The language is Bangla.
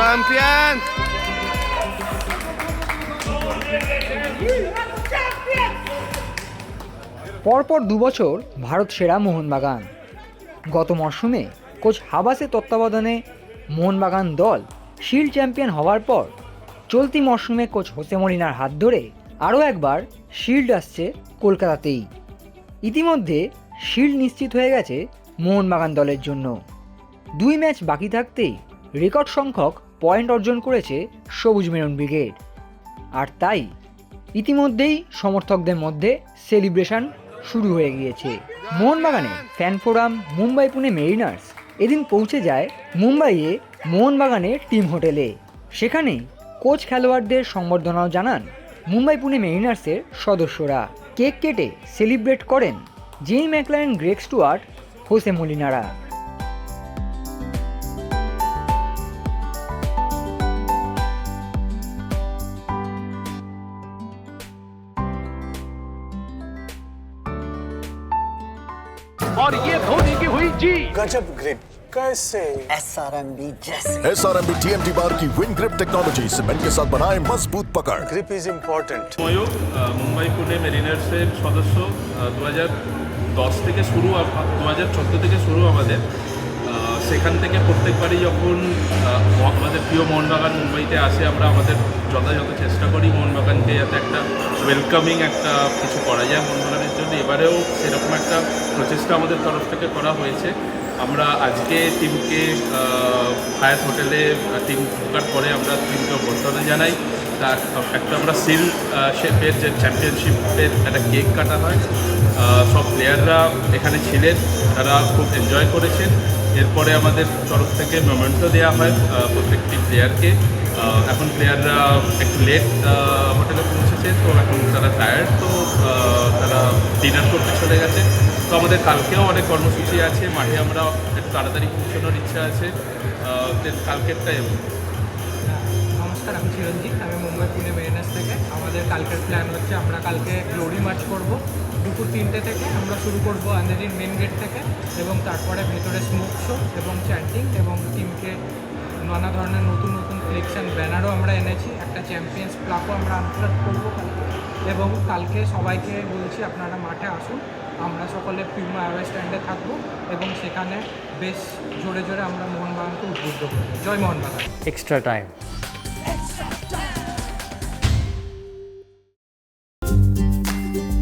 চ্যাম্পিয়ন পরপর দুবছর ভারত সেরা মোহনবাগান। গত মরশুমে কোচ হাবাসের তত্ত্বাবধানে মোহনবাগান দল শিল্ড চ্যাম্পিয়ন হওয়ার পর চলতি মরশুমে কোচ হোসে মলিনার হাত ধরে আরও একবার শিল্ড আসছে কলকাতাতেই। ইতিমধ্যে শিল্ড নিশ্চিত হয়ে গেছে মোহনবাগান দলের জন্য। দুই ম্যাচ বাকি থাকতেই রেকর্ড সংখ্যক পয়েন্ট অর্জন করেছে সবুজ মেরুন ব্রিগেড। আর তাই, ইতিমধ্যেই সমর্থকদের মধ্যে সেলিব্রেশন শুরু হয়ে গিয়েছে। মোহনবাগানে fan forum, Mumbai Pune mariners, এদিন পৌঁছে যায় মুম্বাইয়ে মোহনবাগানের টিম হোটেলে। সেখানে কোচ খেলোয়াড়দের সংবর্ধনাও জানান মুম্বাই পুনে মেরিনার্সের সদস্যরা। কেক কেটে সেলিব্রেট করেন জেই ম্যাকলারেন গ্রেক স্টুয়ার্ট, হোসে মলিনারা। और ये धोनी की हुई जी गजब ग्रिप कैसे SRMB जैसे S R M B T M T bar की विन ग्रिप टेक्नोलॉजी सीमेंट के साथ बनाए मजबूत पकड़ ग्रिप इज इम्पोर्टेंट ময়ূর আহ, মুম্বাই পুনে মেরিনার্সের সদস্য দু হাজার দশ থেকে শুরু দু হাজার চোদ্দো থেকে শুরু আমাদের আহ, সেখান থেকে প্রত্যেকবারই যখন আমাদের প্রিয় মোহনবাগান মুম্বাইতে আসে, আমরা আমাদের যথাযথ চেষ্টা করি মোহনবাগানকে যাতে একটা ওয়েলকামিং একটা কিছু করা যায় মোহনবাগানের জন্য। এবারেও সেরকম একটা প্রচেষ্টা আমাদের তরফ থেকে করা হয়েছে। আমরা আজকে টিমকে হায়াত হোটেলে টিম ঢোকার পরে আমরা টিমকে অভ্যর্থনা জানাই। তার একটা আমরা সিল শেপের যে চ্যাম্পিয়নশিপের একটা কেক কাটা হয়। সব প্লেয়াররা এখানে ছিলেন, তারা খুব এনজয় করেছেন। এরপরে আমাদের তরফ থেকে মোমেন্টও দেওয়া হয় প্রত্যেকটি প্লেয়ারকে এখন প্লেয়াররা একটু লেট হোটেলে পৌঁছেছে, তো এখন তারা টায়ার্ড তো তারা ডিনার করতে চলে গেছে। তো আমাদের কালকেও অনেক কর্মসূচি আছে, মাঠে আমরা একটু তাড়াতাড়ি পৌঁছানোর ইচ্ছা আছে। কালকেরটাই। নমস্কার, আমি চিরঞ্জিত, আমি মুম্বাই পুনে মেরিনার্স থেকে। আমাদের কালকের প্ল্যান হচ্ছে, আমরা কালকে গ্লোরি মার্চ করব। দুপুর তিনটে থেকে আমরা শুরু করব আন্দাজির মেন গেট থেকে, এবং তারপরে ভেতরে স্মোক শো এবং চ্যান্টিং এবং টিমকে নানা ধরনের নতুন নতুন সিলেকশন ব্যানারও আমরা এনেছি। একটা চ্যাম্পিয়ন্স প্লাকও আমরা আনফ্লাট করব এবং কালকে সবাইকে বলছি, আপনারা মাঠে আসুন। আমরা সকলে পিউমা অ্যাওয়ে স্ট্যান্ডে থাকব এবং সেখানে বেশ জোরে জোরে আমরা মোহনবাগানকে উদ্বুদ্ধ করব। জয় Mohun Bagan. Extra time